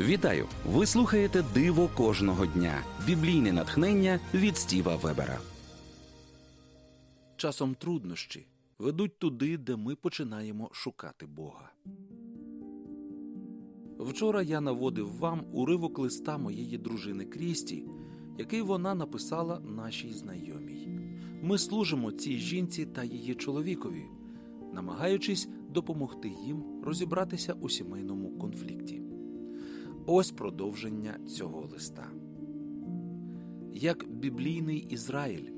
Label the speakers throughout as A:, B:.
A: Вітаю! Ви слухаєте Диво кожного дня. Біблійне натхнення від Стіва Вебера. Часом труднощі ведуть туди, де ми починаємо шукати Бога. Вчора я наводив вам уривок листа моєї дружини Крісті, який вона написала нашій знайомій. Ми служимо цій жінці та її чоловікові, намагаючись допомогти їм розібратися у сімейному конфлікті. Ось продовження цього листа. Як біблійний Ізраїль,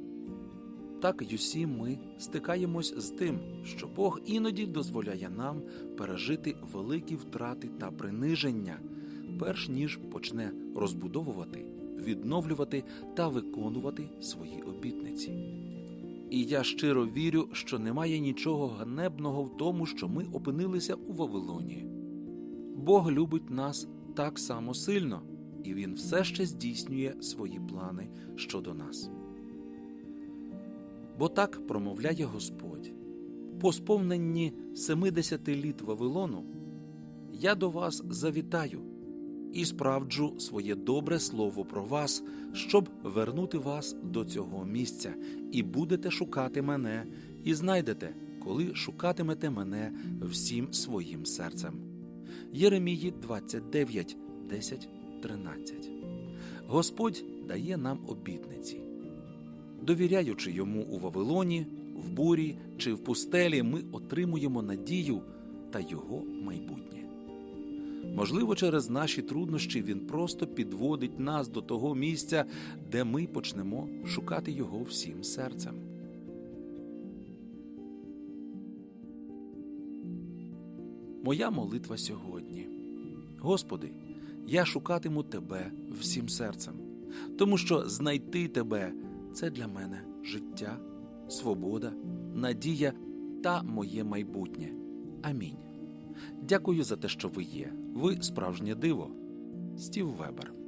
A: так й усі ми стикаємось з тим, що Бог іноді дозволяє нам пережити великі втрати та приниження, перш ніж почне розбудовувати, відновлювати та виконувати свої обітниці. І я щиро вірю, що немає нічого ганебного в тому, що ми опинилися у Вавилоні. Бог любить нас так само сильно, і Він все ще здійснює свої плани щодо нас. Бо так промовляє Господь. По сповненні 70 літ Вавилону я до вас завітаю і справджу своє добре слово про вас, щоб вернути вас до цього місця, і будете шукати мене, і знайдете, коли шукатимете мене всім своїм серцем. Єремії 29, 10, 13. Господь дає нам обітниці. Довіряючи йому у Вавилоні, в бурі чи в пустелі, ми отримуємо надію та його майбутнє. Можливо, через наші труднощі він просто підводить нас до того місця, де ми почнемо шукати його всім серцем. Моя молитва сьогодні. Господи, я шукатиму Тебе всім серцем, тому що знайти Тебе це для мене життя, свобода, надія та моє майбутнє. Амінь. Дякую за те, що ви є. Ви справжнє диво. Стів Вебер.